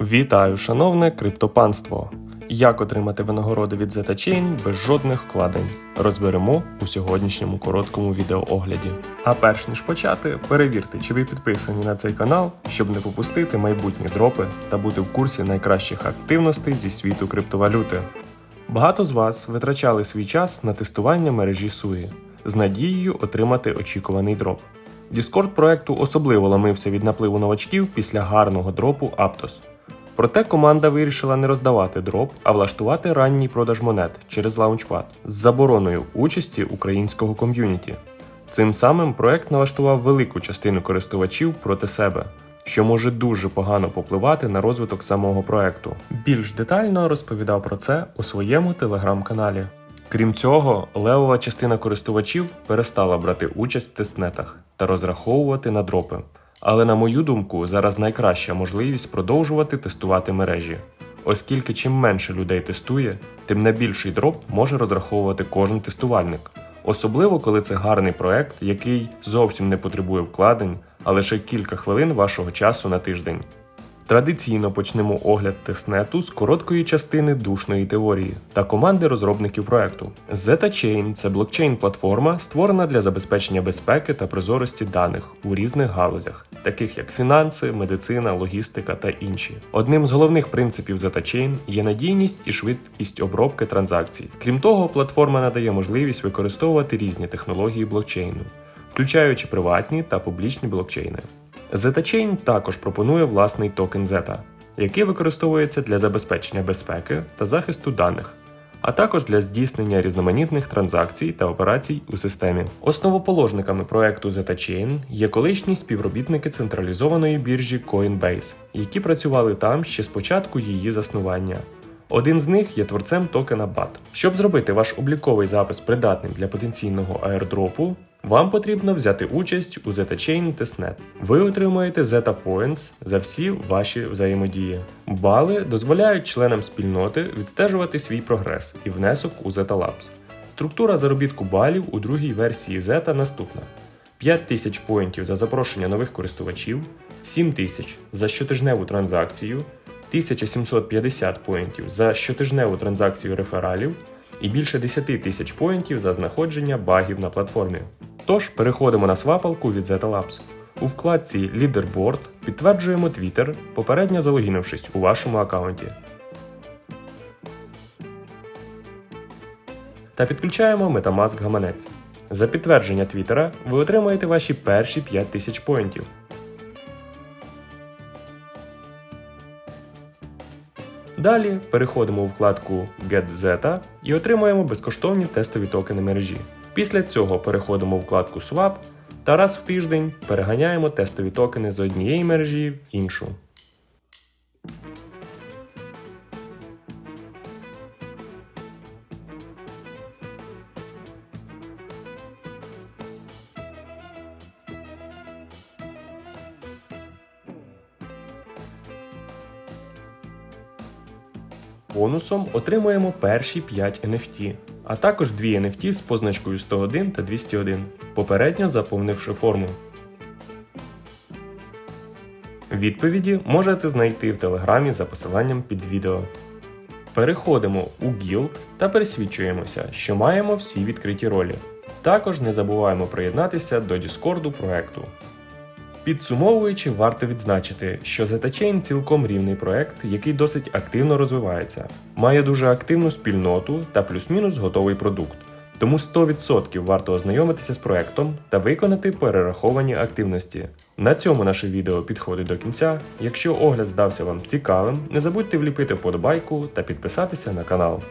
Вітаю, шановне криптопанство! Як отримати винагороди від ZetaChain без жодних вкладень? Розберемо у сьогоднішньому короткому відеоогляді. А перш ніж почати, перевірте, чи ви підписані на цей канал, щоб не пропустити майбутні дропи та бути в курсі найкращих активностей зі світу криптовалюти. Багато з вас витрачали свій час на тестування мережі SUI з надією отримати очікуваний дроп. Discord проекту особливо ламився від напливу новачків після гарного дропу Aptos. Проте команда вирішила не роздавати дроп, а влаштувати ранній продаж монет через Launchpad з забороною участі українського ком'юніті. Цим самим проект налаштував велику частину користувачів проти себе, що може дуже погано попливати на розвиток самого проекту. Більш детально розповідав про це у своєму телеграм-каналі. Крім цього, левова частина користувачів перестала брати участь в тестнетах та розраховувати на дропи. Але на мою думку, зараз найкраща можливість продовжувати тестувати мережі, оскільки чим менше людей тестує, тим на більший дроп може розраховувати кожен тестувальник. Особливо коли це гарний проект, який зовсім не потребує вкладень, а лише кілька хвилин вашого часу на тиждень. Традиційно почнемо огляд тестнету з короткої частини душної теорії та команди розробників проекту. ZetaChain – це блокчейн-платформа, створена для забезпечення безпеки та прозорості даних у різних галузях, таких як фінанси, медицина, логістика та інші. Одним з головних принципів ZetaChain є надійність і швидкість обробки транзакцій. Крім того, платформа надає можливість використовувати різні технології блокчейну, включаючи приватні та публічні блокчейни. ZetaChain також пропонує власний токен Zeta, який використовується для забезпечення безпеки та захисту даних, а також для здійснення різноманітних транзакцій та операцій у системі. Основоположниками проекту ZetaChain є колишні співробітники централізованої біржі Coinbase, які працювали там ще з початку її заснування. Один з них є творцем токена BAT. Щоб зробити ваш обліковий запис придатним для потенційного аірдропу, вам потрібно взяти участь у ZetaChain Testnet. Ви отримуєте Zeta Points за всі ваші взаємодії. Бали дозволяють членам спільноти відстежувати свій прогрес і внесок у Zeta Labs. Структура заробітку балів у другій версії Zeta наступна: 5000 поінтів за запрошення нових користувачів, 7000 за щотижневу транзакцію, 1750 поінтів за щотижневу транзакцію рефералів і більше 10 тисяч поінтів за знаходження багів на платформі. Тож переходимо на свапалку від Zeta Labs. У вкладці Leaderboard підтверджуємо Twitter, попередньо залогінившись у вашому аккаунті. Та підключаємо Metamask гаманець. За підтвердження Твіттера ви отримаєте ваші перші 5000 поінтів. Далі переходимо у вкладку Get і отримуємо безкоштовні тестові токени мережі. Після цього переходимо у вкладку Swap та раз в тиждень переганяємо тестові токени з однієї мережі в іншу. Бонусом отримуємо перші 5 NFT, а також 2 NFT з позначкою 101 та 201, попередньо заповнивши форму. Відповіді можете знайти в телеграмі за посиланням під відео. Переходимо у Guild та пересвідчуємося, що маємо всі відкриті ролі. Також не забуваємо приєднатися до Діскорду проекту. Підсумовуючи, варто відзначити, що ZetaChain цілком рівний проект, який досить активно розвивається, має дуже активну спільноту та плюс-мінус готовий продукт. Тому 100% варто ознайомитися з проектом та виконати перераховані активності. На цьому наше відео підходить до кінця. Якщо огляд здався вам цікавим, не забудьте вліпити вподобайку та підписатися на канал.